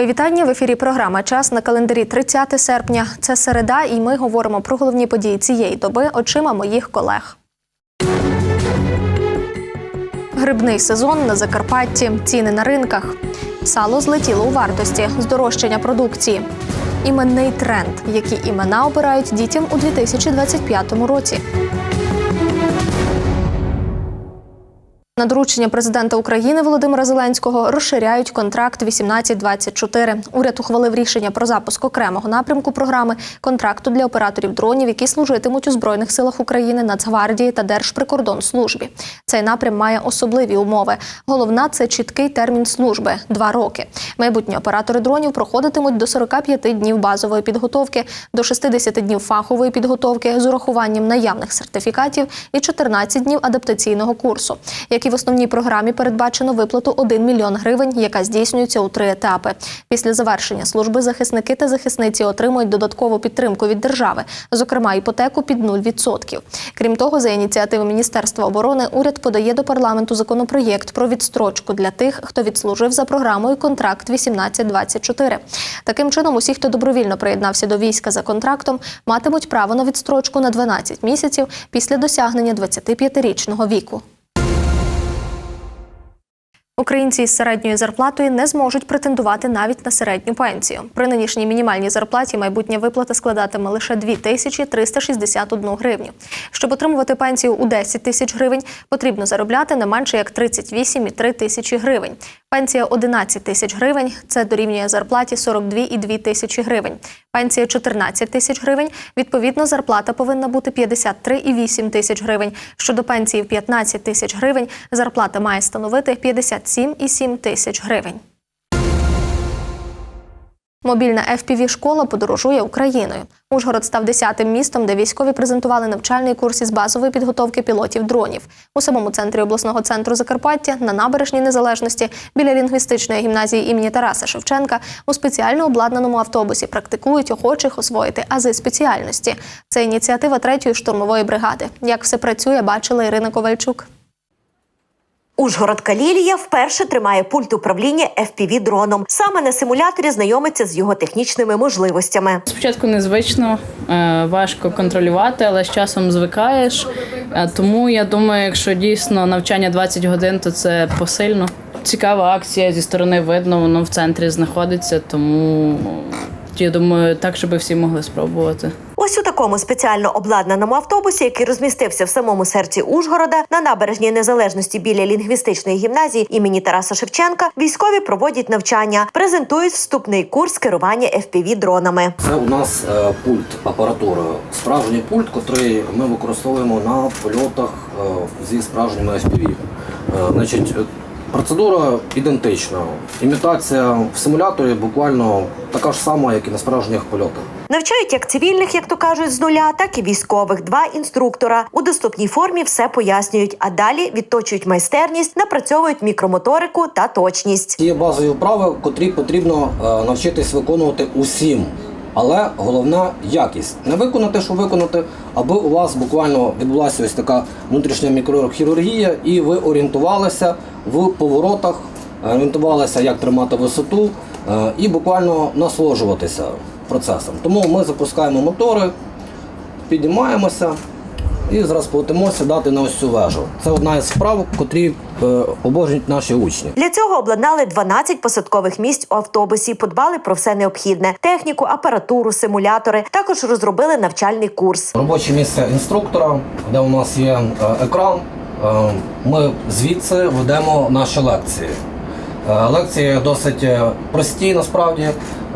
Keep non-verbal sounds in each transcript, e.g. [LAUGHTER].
Мої вітання в ефірі. Програма Час на календарі 30 серпня. Це середа, і ми говоримо про головні події цієї доби очима моїх колег. Грибний сезон на Закарпатті. Ціни на ринках. Сало злетіло у вартості. Здорожчання продукції. Іменний тренд. Які імена обирають дітям у 2025 році. На доручення президента України Володимира Зеленського розширяють контракт 1824. Уряд ухвалив рішення про запуск окремого напрямку програми контракту для операторів дронів, які служитимуть у збройних силах України, Нацгвардії та Держприкордонслужбі. Цей напрям має особливі умови. Головна це чіткий термін служби два роки. Майбутні оператори дронів проходитимуть до 45 днів базової підготовки, до 60 днів фахової підготовки з урахуванням наявних сертифікатів і 14 днів адаптаційного курсу. Як в основній програмі передбачено виплату 1 мільйон гривень, яка здійснюється у три етапи. Після завершення служби захисники та захисниці отримують додаткову підтримку від держави, зокрема іпотеку під 0%. Крім того, за ініціативи Міністерства оборони уряд подає до парламенту законопроєкт про відстрочку для тих, хто відслужив за програмою контракт 1824. Таким чином, усі, хто добровільно приєднався до війська за контрактом, матимуть право на відстрочку на 12 місяців після досягнення 25-річного віку. Українці із середньою зарплатою не зможуть претендувати навіть на середню пенсію. При нинішній мінімальній зарплаті майбутня виплата складатиме лише 2361 гривню. Щоб отримувати пенсію у 10 тисяч гривень, потрібно заробляти не менше як 38,3 тисячі гривень. Пенсія 11 тисяч гривень це дорівнює зарплаті 42,2 тисячі гривень. Пенсія 14 тисяч гривень. Відповідно, зарплата повинна бути 53,8 тисяч гривень. Щодо пенсії в 15 тисяч гривень, зарплата має становити 57,7 тисяч гривень. Мобільна fpv школа подорожує Україною. Ужгород став 10-тим містом, де військові презентували навчальний курс із базової підготовки пілотів дронів. У самому центрі обласного центру Закарпаття на набережній незалежності біля лінгвістичної гімназії імені Тараса Шевченка у спеціально обладнаному автобусі практикують охочих освоїти ази спеціальності. Це ініціатива третьої штурмової бригади. Як все працює, бачила Ірина Ковальчук. Ужгородка Лілія вперше тримає пульт управління fpv дроном. Саме на симуляторі знайомиться з його технічними можливостями. Спочатку незвично, е, важко контролювати, але з часом звикаєш. Е, Тому я думаю, якщо дійсно навчання 20 годин, то це посильно. Цікава акція зі сторони видно, воно в центрі знаходиться, тому я думаю, так, щоб всі могли спробувати. Ось у такому спеціально обладнаному автобусі, який розмістився в самому серці Ужгорода на набережній незалежності біля лінгвістичної гімназії імені Тараса Шевченка, військові проводять навчання, презентують вступний курс керування fpv дронами. Це у нас е, пульт апаратури. Справжній пульт, який ми використовуємо на польотах е, зі справжніми FPV. Е, значить, процедура ідентична. Імітація в симуляторі буквально така ж сама, як і на справжніх польотах. Навчають як цивільних, як то кажуть, з нуля, так і військових. Два інструктора у доступній формі все пояснюють, а далі відточують майстерність, напрацьовують мікромоторику та точність. Є базові вправи, котрі потрібно е, навчитись виконувати усім. Але головна якість не виконати, що виконати, аби у вас буквально відбулася ось така внутрішня мікрохірургія, і ви орієнтувалися в поворотах, орієнтувалися, як тримати висоту, е, і буквально насолоджуватися процесом. Тому ми запускаємо мотори, піднімаємося і зараз полетимо сідати на ось цю вежу. Це одна із справ, котрі е, обожнюють наші учні. Для цього обладнали 12 посадкових місць у автобусі, подбали про все необхідне: техніку, апаратуру, симулятори. Також розробили навчальний курс. Робоче місце інструктора, де у нас є е, екран. Е, Ми звідси ведемо наші лекції. Е, Лекції досить е, прості насправді.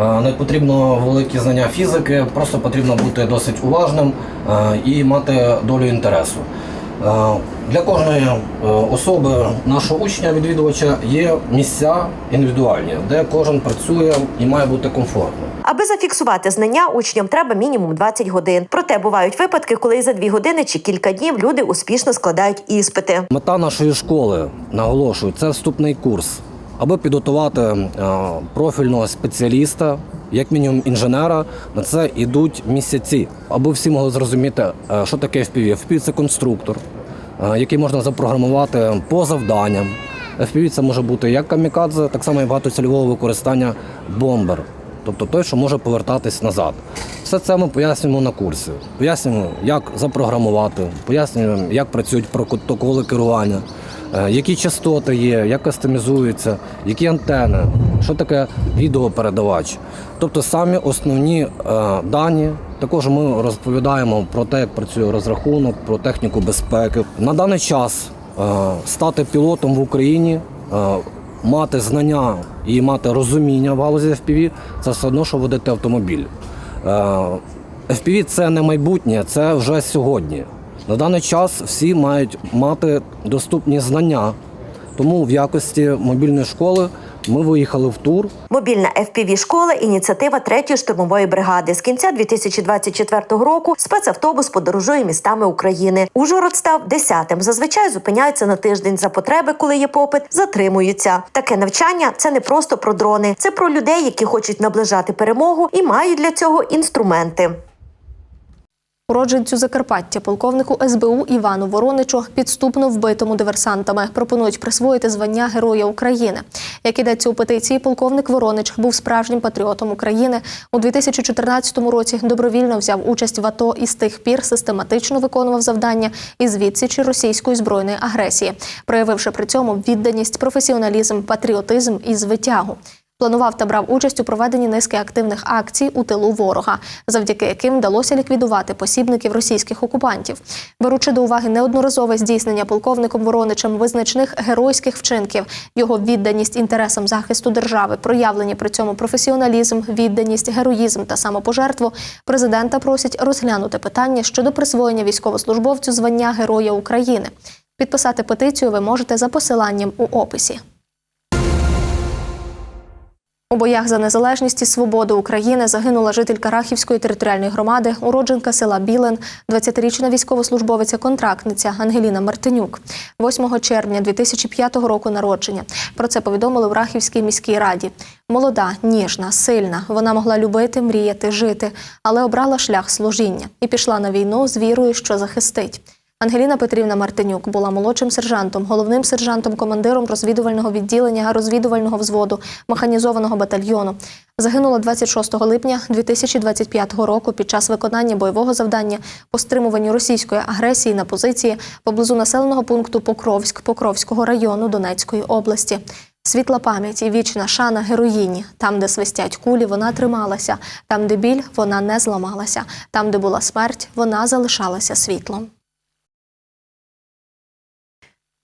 Е, Не потрібно великі знання фізики, просто потрібно бути досить уважним і мати долю інтересу. Для кожної особи нашого учня, відвідувача, є місця індивідуальні, де кожен працює і має бути комфортно. Аби зафіксувати знання, учням треба мінімум 20 годин. Проте бувають випадки, коли за 2 години чи кілька днів люди успішно складають іспити. Мета нашої школи, наголошую, це вступний курс, аби підготувати е, профільного спеціаліста, як мінімум інженера. На це йдуть місяці, аби всі могли зрозуміти, е, що таке FPV. FPV – це конструктор, е, який можна запрограмувати по завданням. FPV це може бути як камікадзе, так само і багатоцільового використання бомбер, тобто той, що може повертатись назад. Все це ми пояснюємо на курсі. Пояснюємо, як запрограмувати, пояснюємо, як працюють протоколи керування, які частоти є, як кастомізуються, які антени, що таке відеопередавач. Тобто самі основні е, дані. Також ми розповідаємо про те, як працює розрахунок, про техніку безпеки. На даний час е, стати пілотом в Україні, е, мати знання і мати розуміння в галузі FPV – це все одно, що водити автомобіль. Е, FPV – це не майбутнє, це вже сьогодні. На даний час всі мають мати доступні знання. Тому в якості мобільної школи ми виїхали в тур. Мобільна fpv школа ініціатива 3-ї штурмової бригади. З кінця 2024 року спецавтобус подорожує містами України. Ужгород став 10-тим. Зазвичай зупиняються на тиждень за потреби, коли є попит, затримуються. Таке навчання це не просто про дрони, це про людей, які хочуть наближати перемогу і мають для цього інструменти. Уродженцю Закарпаття, полковнику СБУ Івану Вороничу, підступно вбитому диверсантами, пропонують присвоїти звання Героя України. Як ідеться у петиції, полковник Воронич був справжнім патріотом України. У 2014 році добровільно взяв участь в АТО і з тих пір систематично виконував завдання із відсічі російської збройної агресії, проявивши при цьому відданість, професіоналізм, патріотизм і звитягу. Планував та брав участь у проведенні низки активних акцій у тилу ворога, завдяки яким вдалося ліквідувати посібників російських окупантів, беручи до уваги неодноразове здійснення полковником Вороничем визначних геройських вчинків, його відданість інтересам захисту держави, проявлені при цьому професіоналізм, відданість, героїзм та самопожертву. Президента просять розглянути питання щодо присвоєння військовослужбовцю звання Героя України. Підписати петицію ви можете за посиланням у описі. У боях за незалежність і свободу України загинула жителька Рахівської територіальної громади, уродженка села Білен, 20-річна військовослужбовиця-контрактниця Ангеліна Мартинюк, 8 червня 2005 року народження. Про це повідомили в Рахівській міській раді. Молода, ніжна, сильна. Вона могла любити, мріяти, жити, але обрала шлях служіння і пішла на війну з вірою, що захистить. Ангеліна Петрівна Мартинюк була молодшим сержантом, головним сержантом, командиром розвідувального відділення розвідувального взводу механізованого батальйону. Загинула 26 липня 2025 року під час виконання бойового завдання по стримуванню російської агресії на позиції поблизу населеного пункту Покровськ Покровського району Донецької області. Світла пам'ять і вічна шана героїні. Там, де свистять кулі, вона трималася. Там, де біль, вона не зламалася. Там, де була смерть, вона залишалася світлом.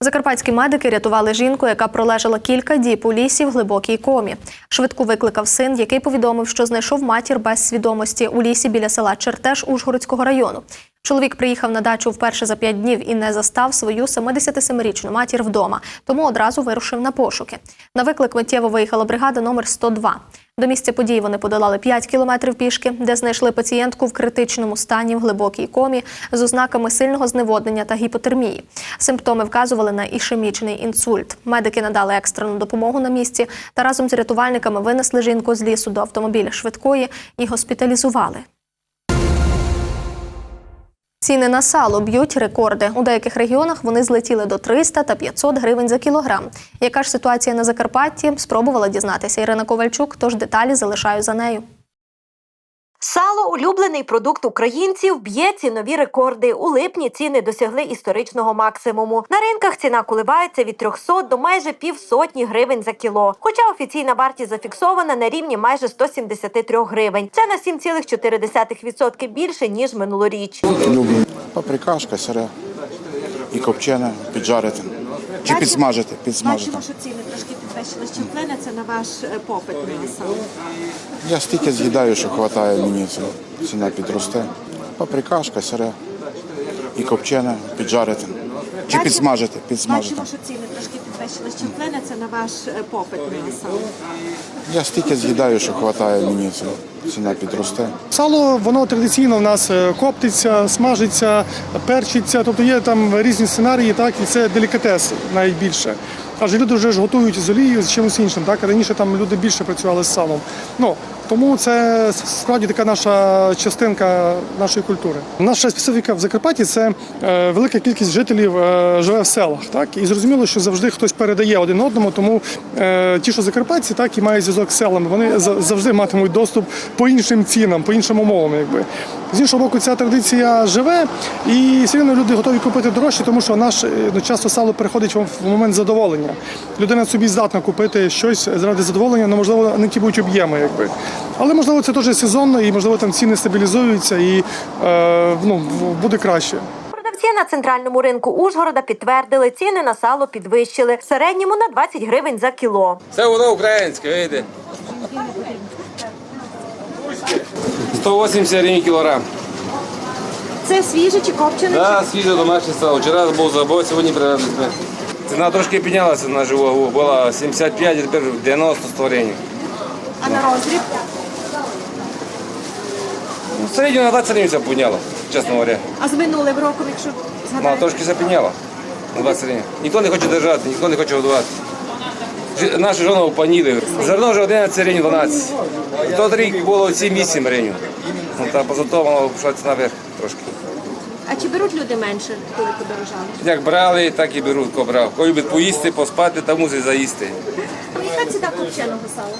Закарпатські медики рятували жінку, яка пролежала кілька діб у лісі в глибокій комі. Швидку викликав син, який повідомив, що знайшов матір без свідомості у лісі біля села Чертеж Ужгородського району. Чоловік приїхав на дачу вперше за п'ять днів і не застав свою 77-річну матір вдома, тому одразу вирушив на пошуки. На виклик миттєво виїхала бригада номер 102. До місця події вони подолали 5 кілометрів пішки, де знайшли пацієнтку в критичному стані в глибокій комі з ознаками сильного зневоднення та гіпотермії. Симптоми вказували на ішемічний інсульт. Медики надали екстрену допомогу на місці та разом з рятувальниками винесли жінку з лісу до автомобіля швидкої і госпіталізували. Ціни на сало б'ють рекорди. У деяких регіонах вони злетіли до 300 та 500 гривень за кілограм. Яка ж ситуація на Закарпатті? Спробувала дізнатися Ірина Ковальчук, тож деталі залишаю за нею. Сало улюблений продукт українців б'є цінові рекорди. У липні ціни досягли історичного максимуму. На ринках ціна коливається від 300 до майже півсотні гривень за кіло. Хоча офіційна вартість зафіксована на рівні майже 173 гривень. Це на 7,4% більше ніж минулоріч. Люблю паприкашка, сире і копчене піджарити. Чи підсмажити, підсмажити. Бачимо, що ціни трошки підвищились. Чи вплине це на ваш е, попит на сало? Я стільки з'їдаю, що вистачає мені, це ціна підросте. Паприкашка, сире і копчене піджарити. Чи підсмажити, підсмажити. Бачимо, що ціни трошки підвищились. Чи вплине це на ваш е, попит на сало? Я стільки з'їдаю, що вистачає мені, це ціна підросте. Сало воно традиційно в нас е, коптиться, смажиться, перчиться. Тобто є там різні сценарії, так і це делікатес найбільше. Адже люди вже ж готують з олією, з чимось іншим. Так раніше там люди більше працювали з салом. Ну Тому це справді така наша частинка нашої культури. Наша специфіка в Закарпатті це е, велика кількість жителів е, живе в селах. Так і зрозуміло, що завжди хтось передає один одному. Тому е, ті, що закарпатці, так і мають зв'язок з селами, вони за- завжди матимуть доступ по іншим цінам, по іншим умовам. Якби з іншого боку, ця традиція живе, і все одно люди готові купити дорожче, тому що наш ну, часто сало переходить в момент задоволення. Людина собі здатна купити щось заради задоволення, але можливо не ті будуть об'єми, якби. Але можливо це теж сезонно, і можливо там ціни стабілізуються і е, ну, буде краще. Продавці на центральному ринку Ужгорода підтвердили, ціни на сало підвищили в середньому на 20 гривень за кіло. Це воно українське, видите? 180 гривень кілограм. Це свіже чи копчене? Да, свіже домашнє сало. Вчора був забой, сьогодні привезли. Ціна трошки піднялася на живу. Була 75, а тепер 90 100 гривень. А на розріб? Ну, в на 20 гривень все підняло, чесно говоря. А з минулим роком, якщо Ну, згадаєте? трошки все підняло. На 20 гривень. Ніхто не хоче держати, ніхто не хоче годувати. Наші жони опаніли. Зерно вже 11 гривень, 12. Тот рік було 7-8 гривень. Ну, та позато воно пішла ціна вверх трошки. А чи беруть люди менше, коли подорожали? Як брали, так і беруть, кого брав. Кого любить поїсти, поспати та мусить заїсти. Яка ціна копченого сала?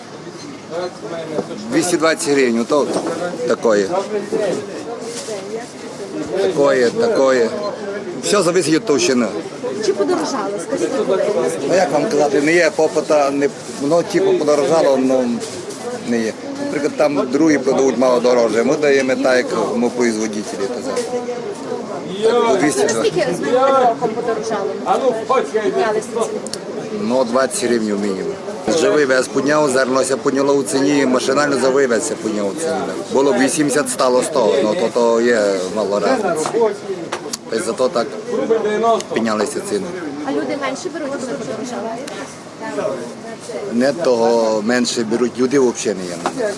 220 гривень, то такое. Такое, такое. Все залежить від товщини. Чи подорожали? Скажіть. Ну як вам казати, не є попита, не, воно типу подорожало, але не є. Наприклад, там другі продають мало дорожче. Ми даємо так, як ми производителі. казати. Так, по 200 гривень. Скільки з минулим роком подорожало? Ну, 20 гривень мінімум. Вже вивез підняв, зернося підняло у ціні, машинально за вивез підняв у ціні. Було б 80, стало 100, ну то, то є мало разниці. Та й зато так піднялися ціни. А люди менше беруть, коли подорожали? Не того менше беруть, люди взагалі не є.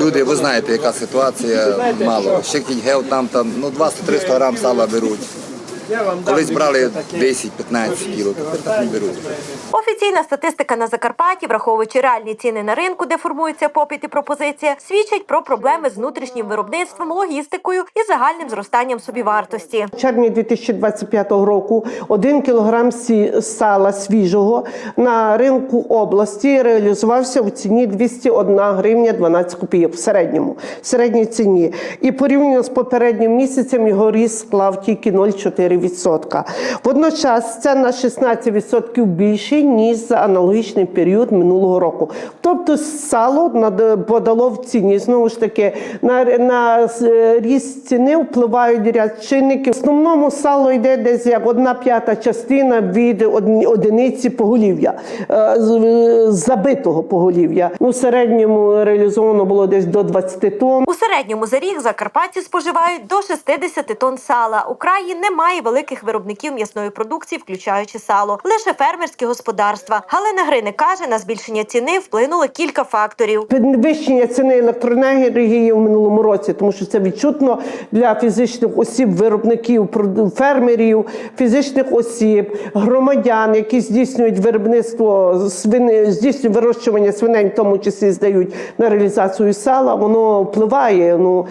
Люди, ви знаєте, яка ситуація, мало. Ще кінь гев там, там ну 200-300 грам сала беруть. Колись брали 10-15 кіло, тепер так не беруть. Офіційна статистика на Закарпатті, враховуючи реальні ціни на ринку, де формується попит і пропозиція, свідчить про проблеми з внутрішнім виробництвом, логістикою і загальним зростанням собівартості. В червні 2025 року один кілограм сі- сала свіжого на ринку області реалізувався в ціні 201 гривня 12 копійок в середньому в середній ціні. І порівняно з попереднім місяцем його ріст склав тільки 0,4%. Водночас це на 16% більше ніж за аналогічний період минулого року. Тобто сало подало в ціні. Знову ж таки, на, на е, ріст ціни впливають ряд чинників. В основному сало йде десь як одна п'ята частина від одиниці поголів'я, е, забитого поголів'я. Ну, в середньому реалізовано було десь до 20 тонн. У середньому за рік закарпатці споживають до 60 тонн сала. У краї немає великих виробників м'ясної продукції, включаючи сало, лише фермерські господарства. Галина Гриник каже, на збільшення ціни вплинуло кілька факторів. Підвищення ціни електроенергії в минулому році, тому що це відчутно для фізичних осіб, виробників, фермерів, фізичних осіб, громадян, які здійснюють виробництво свини, здійснюють вирощування свиней, в тому числі здають на реалізацію сала. Воно впливає. Ну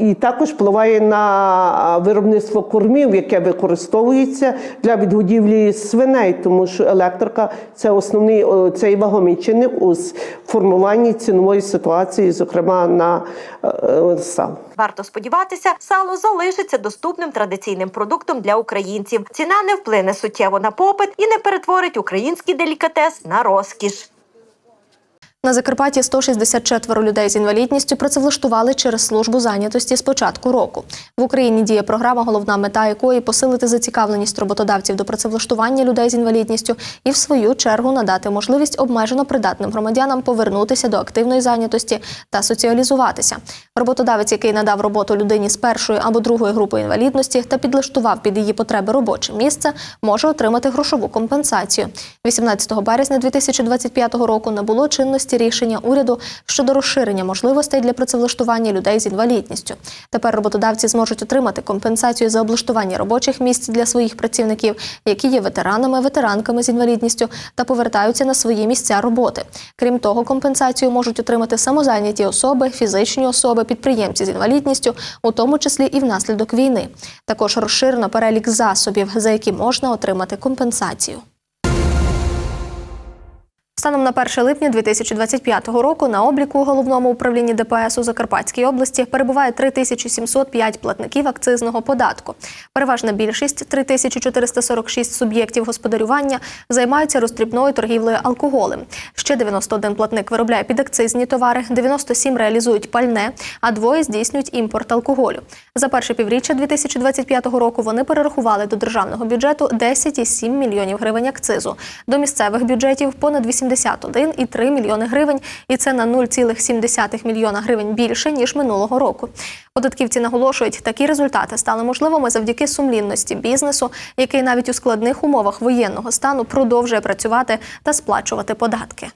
і також впливає на виробництво кормів, яке використовується для відгодівлі свиней, тому що електрика це основний цей вагомий чинник у формуванні цінової ситуації, зокрема на е, е, сал. Варто сподіватися, сало залишиться доступним традиційним продуктом для українців. Ціна не вплине суттєво на попит і не перетворить український делікатес на розкіш. На Закарпатті 164 людей з інвалідністю працевлаштували через службу зайнятості з початку року. В Україні діє програма, головна мета якої посилити зацікавленість роботодавців до працевлаштування людей з інвалідністю і, в свою чергу, надати можливість обмежено придатним громадянам повернутися до активної зайнятості та соціалізуватися. Роботодавець, який надав роботу людині з першої або другої групи інвалідності та підлаштував під її потреби робоче місце, може отримати грошову компенсацію. 18 березня 2025 року набуло чинності підтримці рішення уряду щодо розширення можливостей для працевлаштування людей з інвалідністю. Тепер роботодавці зможуть отримати компенсацію за облаштування робочих місць для своїх працівників, які є ветеранами, ветеранками з інвалідністю та повертаються на свої місця роботи. Крім того, компенсацію можуть отримати самозайняті особи, фізичні особи, підприємці з інвалідністю, у тому числі і внаслідок війни. Також розширено перелік засобів, за які можна отримати компенсацію. Станом на 1 липня 2025 року на обліку у головному управлінні ДПС у Закарпатській області перебуває 3705 платників акцизного податку. Переважна більшість 3446 суб'єктів господарювання займаються роздрібною торгівлею алкоголем. Ще 91 платник виробляє підакцизні товари, 97 реалізують пальне, а двоє здійснюють імпорт алкоголю. За перше півріччя 2025 року вони перерахували до державного бюджету 10,7 мільйонів гривень акцизу. До місцевих бюджетів понад 81,3 мільйони гривень, і це на 0,7 мільйона гривень більше ніж минулого року. Податківці наголошують, такі результати стали можливими завдяки сумлінності бізнесу, який навіть у складних умовах воєнного стану продовжує працювати та сплачувати податки.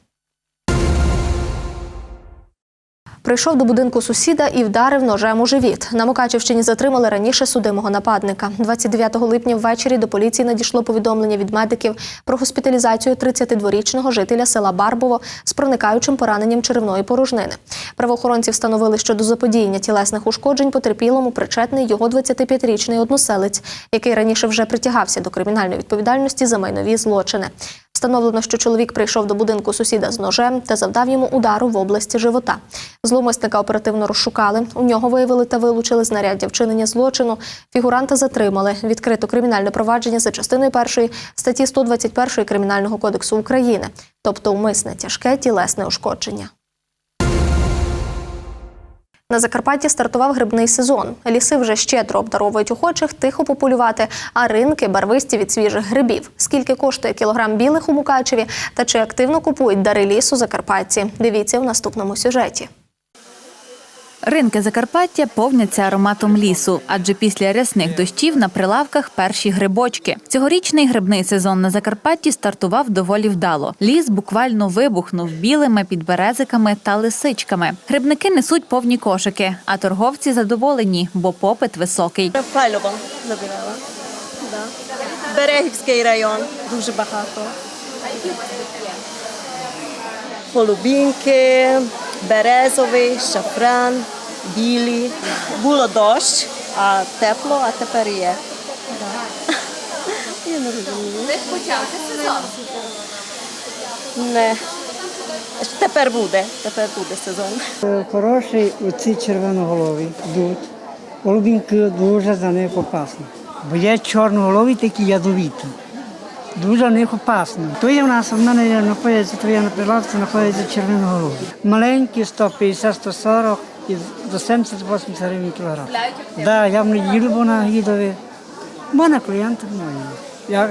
Прийшов до будинку сусіда і вдарив ножем у живіт. На Мукачівщині затримали раніше судимого нападника. 29 липня ввечері до поліції надійшло повідомлення від медиків про госпіталізацію 32-річного жителя села Барбово з проникаючим пораненням черевної порожнини. Правоохоронці встановили, що до заподіяння тілесних ушкоджень потерпілому причетний його 25-річний односелець, який раніше вже притягався до кримінальної відповідальності за майнові злочини. Встановлено, що чоловік прийшов до будинку сусіда з ножем та завдав йому удару в області живота. Зломисника оперативно розшукали. У нього виявили та вилучили знаряддя вчинення злочину. Фігуранта затримали. Відкрито кримінальне провадження за частиною першої статті 121 Кримінального кодексу України, тобто умисне тяжке тілесне ушкодження. На Закарпатті стартував грибний сезон. Ліси вже щедро обдаровують охочих тихо популювати, а ринки барвисті від свіжих грибів. Скільки коштує кілограм білих у Мукачеві та чи активно купують дари лісу закарпатці? Дивіться в наступному сюжеті. Ринки Закарпаття повняться ароматом лісу, адже після рясних дощів на прилавках перші грибочки. Цьогорічний грибний сезон на Закарпатті стартував доволі вдало. Ліс буквально вибухнув білими підберезиками та лисичками. Грибники несуть повні кошики, а торговці задоволені, бо попит високий. Файлово забирала. Берегівський район дуже багато. Голубінки, березовий, шафран, білі. Було дощ, а тепло, а тепер є. Я не розумію. Де почався сезон? Не. Тепер буде, тепер буде сезон. Хороший оці червоноголові йдуть. Голубінки дуже за них опасно. Бо є чорноголові такі ядовіті. Дуже в них опасно. То є в нас, в мене є знаходиться, то є на прилавці, знаходяться червоноголові. Маленькі 150-140 і до 70-80 гривень кілограм. Да, я в неділю був на гідові. У мене клієнти мої. Я,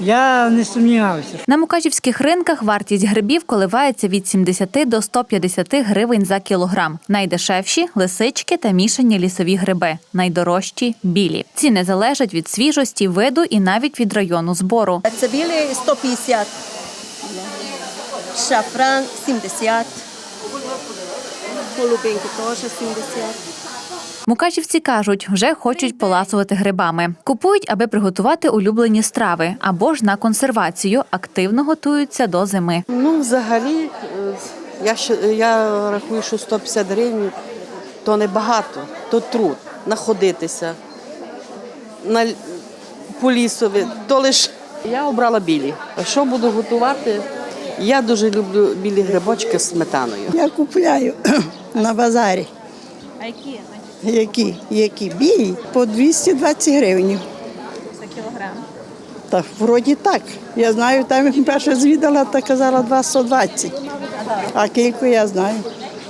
я не сумнівався. На мукачівських ринках вартість грибів коливається від 70 до 150 гривень за кілограм. Найдешевші лисички та мішані лісові гриби. Найдорожчі білі. Ціни залежать від свіжості, виду і навіть від району збору. Це білі 150. Шафран 70. Голубинки теж 70. Мукачівці кажуть, вже хочуть поласувати грибами. Купують, аби приготувати улюблені страви або ж на консервацію. Активно готуються до зими. Ну, взагалі, е, я, ще- я рахую, що 150 гривень то небагато, то труд находитися на, по лісові, то лиш я обрала білі. А Що буду готувати? Я дуже люблю білі грибочки з сметаною. Я купляю [CLEARS THROAT] на базарі. А які? Які? Які? Білі? По 220 гривень. За кілограм. Так, вроді так. Я знаю, там як перше звідала, та казала 220. А кілько я знаю.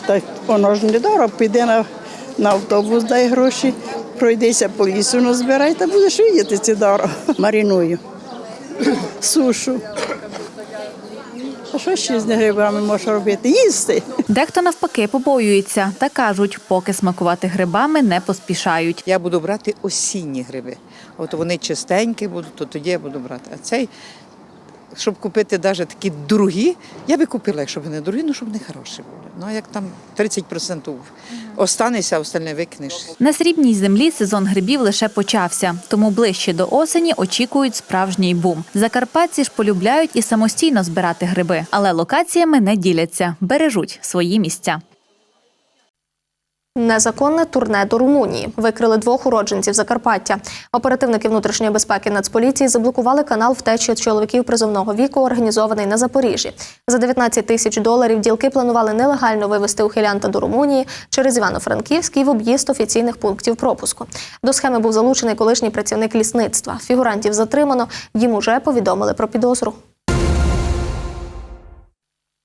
Так воно ж недорого. Піде на, на автобус, дай гроші, пройдися по лісу, ну збирай, та будеш видіти це дорого. Маріную, сушу. А що ще з грибами можна робити? Їсти. Дехто навпаки побоюється та кажуть, поки смакувати грибами не поспішають. Я буду брати осінні гриби. От вони чистенькі будуть, то тоді я буду брати. А цей щоб купити навіть такі дорогі, я би купила, якщо б не дорогі, ну щоб вони хороші були. Ну а як там 30% останеться, а остальне викинеш. На срібній землі сезон грибів лише почався, тому ближче до осені очікують справжній бум. Закарпатці ж полюбляють і самостійно збирати гриби, але локаціями не діляться, бережуть свої місця. Незаконне турне до Румунії викрили двох уродженців Закарпаття. Оперативники внутрішньої безпеки Нацполіції заблокували канал втечі чоловіків призовного віку, організований на Запоріжжі. За 19 тисяч доларів ділки планували нелегально вивезти ухилянта до Румунії через Івано-Франківськ і в об'їзд офіційних пунктів пропуску. До схеми був залучений колишній працівник лісництва. Фігурантів затримано. Їм уже повідомили про підозру.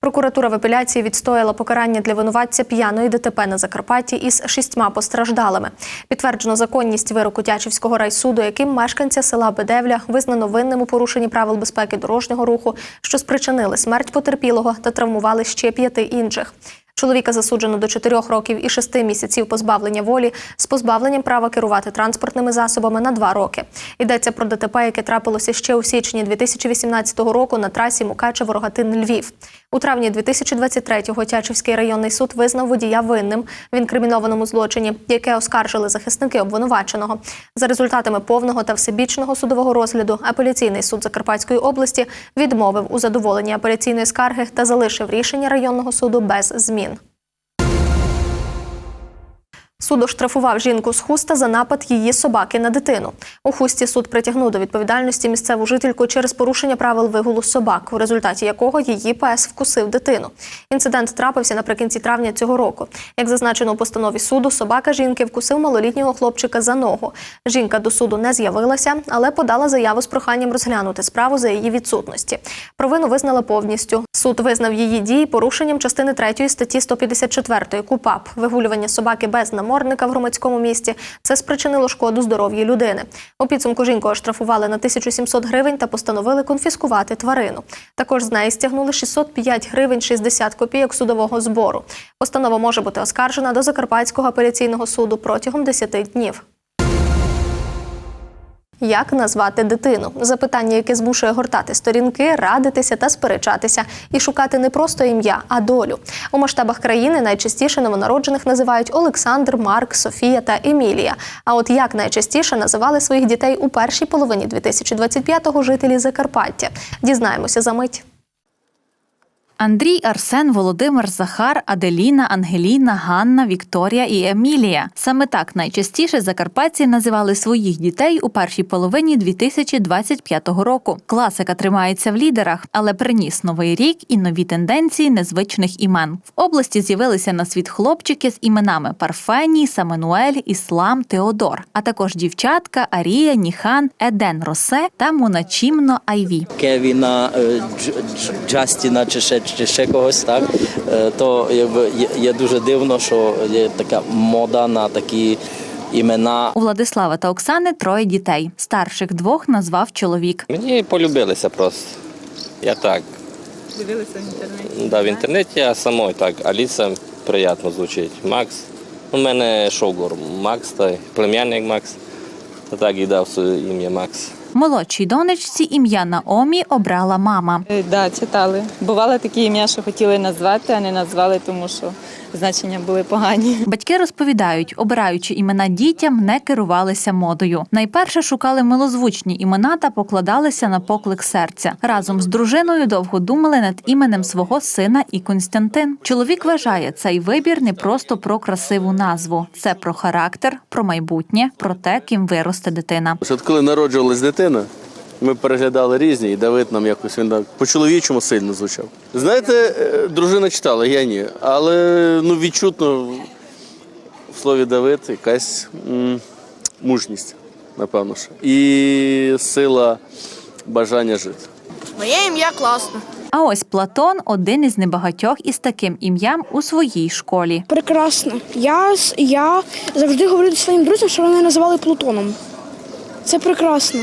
Прокуратура в апеляції відстояла покарання для винуватця п'яної ДТП на Закарпатті із шістьма постраждалими. Підтверджено законність вироку Тячівського райсуду, яким мешканця села Бедевля визнано винним у порушенні правил безпеки дорожнього руху, що спричинили смерть потерпілого та травмували ще п'яти інших. Чоловіка засуджено до 4 років і 6 місяців позбавлення волі з позбавленням права керувати транспортними засобами на 2 роки. Йдеться про ДТП, яке трапилося ще у січні 2018 року на трасі Мукачево-Рогатин-Львів. У травні 2023-го Тячівський районний суд визнав водія винним в інкримінованому злочині, яке оскаржили захисники обвинуваченого. За результатами повного та всебічного судового розгляду апеляційний суд Закарпатської області відмовив у задоволенні апеляційної скарги та залишив рішення районного суду без змін. Суд оштрафував жінку з хуста за напад її собаки на дитину. У хусті суд притягнув до відповідальності місцеву жительку через порушення правил вигулу собак, у результаті якого її пес вкусив дитину. Інцидент трапився наприкінці травня цього року. Як зазначено у постанові суду, собака жінки вкусив малолітнього хлопчика за ногу. Жінка до суду не з'явилася, але подала заяву з проханням розглянути справу за її відсутності. Провину визнала повністю. Суд визнав її дії порушенням частини 3 статті 154 КУПАП вигулювання собаки без намордника в громадському місті. Це спричинило шкоду здоров'ю людини. У підсумку жінку оштрафували на 1700 гривень та постановили конфіскувати тварину. Також з неї стягнули 605 гривень 60 копійок судового збору. Постанова може бути оскаржена до Закарпатського апеляційного суду протягом 10 днів. Як назвати дитину? Запитання, яке змушує гортати сторінки, радитися та сперечатися і шукати не просто ім'я, а долю. У масштабах країни найчастіше новонароджених називають Олександр, Марк, Софія та Емілія. А от як найчастіше називали своїх дітей у першій половині 2025-го жителі Закарпаття? Дізнаємося за мить. Андрій, Арсен, Володимир, Захар, Аделіна, Ангеліна, Ганна, Вікторія і Емілія. Саме так найчастіше закарпатці називали своїх дітей у першій половині 2025 року. Класика тримається в лідерах, але приніс новий рік і нові тенденції незвичних імен. В області з'явилися на світ хлопчики з іменами Парфеній, Самануель, Іслам, Теодор, а також дівчатка Арія, Ніхан, Еден Росе та Муначімно Айві. Кевіна, е, Дж- Дж- Джастіна чи ще, чи ще когось, так е, то якби є, дуже дивно, що є така мода на такі імена. У Владислава та Оксани троє дітей. Старших двох назвав чоловік. Мені полюбилися просто. Я так. Дивилися в інтернеті. Да, в інтернеті, а самой так. Аліса приємно звучить. Макс. У мене шогор Макс, та племянник Макс. Та так і дав своє ім'я Макс. Молодшій донечці ім'я Наомі обрала мама. Так, да, читали. Бувало такі ім'я, що хотіли назвати, а не назвали, тому що значення були погані. Батьки розповідають, обираючи імена дітям, не керувалися модою. Найперше шукали милозвучні імена та покладалися на поклик серця. Разом з дружиною довго думали над іменем свого сина і Константин. Чоловік вважає цей вибір не просто про красиву назву, це про характер, про майбутнє, про те, ким виросте дитина. От коли народжувалась дитина, ми переглядали різні, і Давид нам якось він так по-чоловічому сильно звучав. Знаєте, е, дружина читала, я ні. Але ну, відчутно в слові Давид якась м, мужність, напевно. що. І сила бажання жити. Моє ім'я класне. А ось Платон один із небагатьох із таким ім'ям у своїй школі. Прекрасно. Я, с- я завжди говорю своїм друзям, що вони називали Плутоном. Це прекрасно.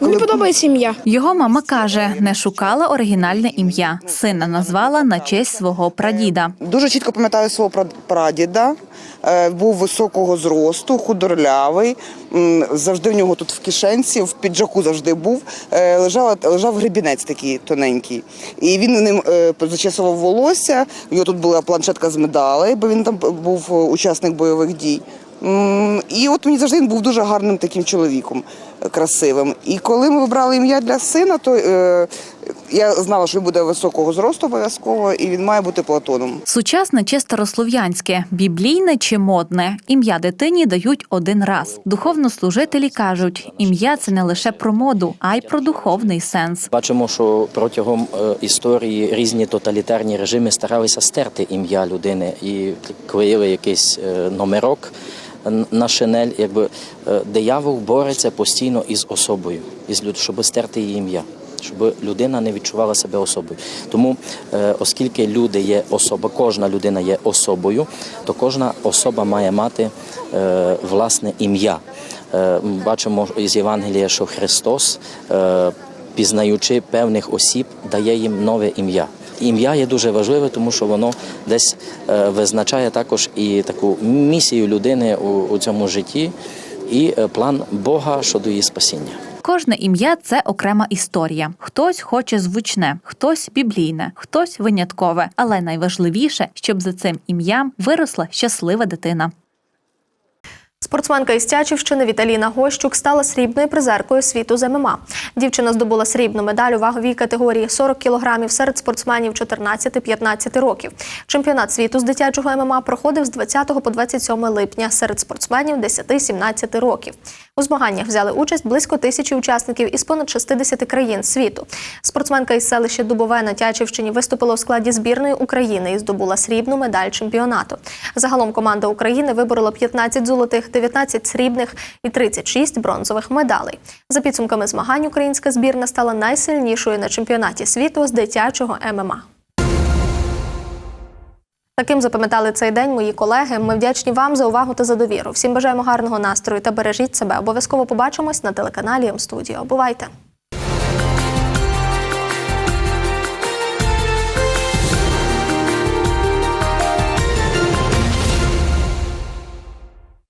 Мені подобається ім'я. Його мама каже, не шукала оригінальне ім'я. Сина назвала на честь свого прадіда. Дуже чітко пам'ятаю свого пра- прадіда. Е, Був високого зросту, худорлявий. Завжди в нього тут в кишенці, в піджаку завжди був. Е, Лежав, лежав гребінець такий тоненький. І він ним е, зачесував волосся. У нього тут була планшетка з медалей, бо він там був учасник бойових дій. І от мені завжди він був дуже гарним таким чоловіком, красивим. І коли ми вибрали ім'я для сина, то е, я знала, що він буде високого зросту обов'язково, і він має бути Платоном. Сучасне чи старослов'янське, біблійне чи модне. Ім'я дитині дають один раз. Духовнослужителі кажуть, ім'я це не лише про моду, а й про духовний сенс. Бачимо, що протягом е, історії різні тоталітарні режими старалися стерти ім'я людини і клеїли якийсь е, номерок на шинель. Якби е, диявол бореться постійно із особою, із люд, щоб стерти її ім'я. Щоб людина не відчувала себе особою. Тому, е, оскільки люди є особа, кожна людина є особою, то кожна особа має мати е, власне ім'я. Бачимо із Євангелія, що Христос, пізнаючи певних осіб, дає їм нове ім'я. Ім'я є дуже важливе, тому що воно десь е, визначає також і таку місію людини у, у цьому житті, і е, план Бога щодо її спасіння. Кожне ім'я це окрема історія. Хтось хоче звучне, хтось біблійне, хтось виняткове. Але найважливіше, щоб за цим ім'ям виросла щаслива дитина. Спортсменка із Тячівщини Віталіна Гощук стала срібною призеркою світу з ММА. Дівчина здобула срібну медаль у ваговій категорії 40 кілограмів серед спортсменів 14-15 років. Чемпіонат світу з дитячого ММА проходив з 20 по 27 липня серед спортсменів 10-17 років. У змаганнях взяли участь близько тисячі учасників із понад 60 країн світу. Спортсменка із селища Дубове на Тячівщині виступила у складі збірної України і здобула срібну медаль чемпіонату. Загалом команда України виборола 15 золотих, 19 срібних і 36 бронзових медалей. За підсумками змагань українська збірна стала найсильнішою на чемпіонаті світу з дитячого ММА. Таким запам'ятали цей день мої колеги. Ми вдячні вам за увагу та за довіру. Всім бажаємо гарного настрою та бережіть себе. Обов'язково побачимось на телеканалі М-студіо. Бувайте!